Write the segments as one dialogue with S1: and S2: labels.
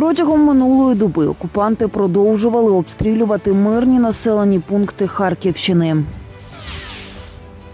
S1: Протягом минулої доби окупанти продовжували обстрілювати мирні населені пункти Харківщини.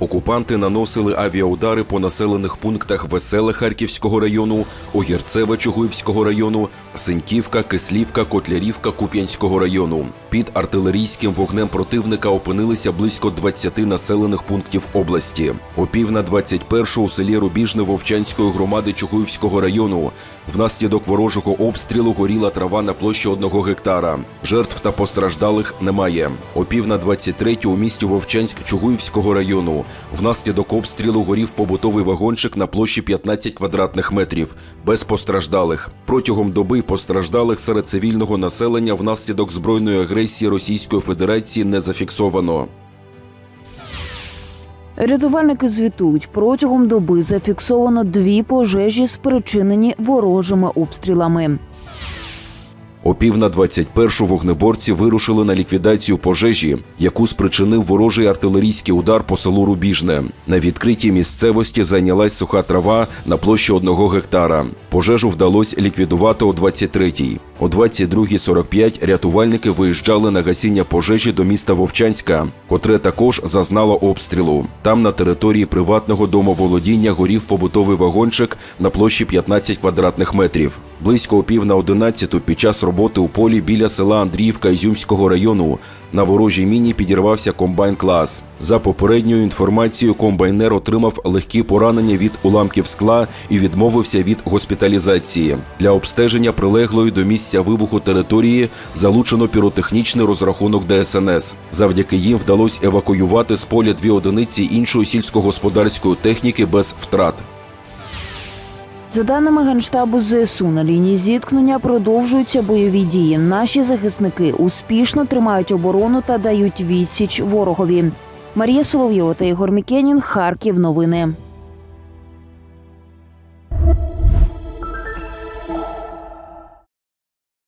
S2: Окупанти наносили авіаудари по населених пунктах Веселе Харківського району, Огірцеве Чугуївського району, Синьківка, Кислівка, Котлярівка Куп'янського району. Під артилерійським вогнем противника опинилися близько 20 населених пунктів області. О пів на 21 у селі Рубіжне Вовчанської громади Чугуївського району внаслідок ворожого обстрілу горіла трава на площі одного гектара. Жертв та постраждалих немає. О пів на 23 у місті Вовчанськ Чугуївського району внаслідок обстрілу горів побутовий вагончик на площі 15 квадратних метрів, без постраждалих. Протягом доби постраждалих серед цивільного населення внаслідок збройної агресії Російської Федерації не зафіксовано.
S1: Рятувальники звітують, протягом доби зафіксовано дві пожежі, спричинені ворожими обстрілами.
S2: О пів на 21 вогнеборці вирушили на ліквідацію пожежі, яку спричинив ворожий артилерійський удар по селу Рубіжне. На відкритій місцевості зайнялась суха трава на площі одного гектара. Пожежу вдалося ліквідувати о 23-й. О 22.45 рятувальники виїжджали на гасіння пожежі до міста Вовчанська, котре також зазнало обстрілу. Там на території приватного домоволодіння горів побутовий вагончик на площі 15 квадратних метрів. Близько о пів на 11 під час роботи у полі біля села Андріївка Ізюмського району на ворожій міні підірвався комбайн клас. За попередньою інформацією, комбайнер отримав легкі поранення від уламків скла і відмовився від госпіталізації. Для обстеження прилеглої до місця вибуху території залучено піротехнічний розрахунок ДСНС. Завдяки їм вдалося евакуювати з поля дві одиниці іншої сільськогосподарської техніки без втрат.
S1: За даними Генштабу ЗСУ, на лінії зіткнення продовжуються бойові дії. Наші захисники успішно тримають оборону та дають відсіч ворогові. Марія Соловйова та Ігор Мікенін. Харків. Новини.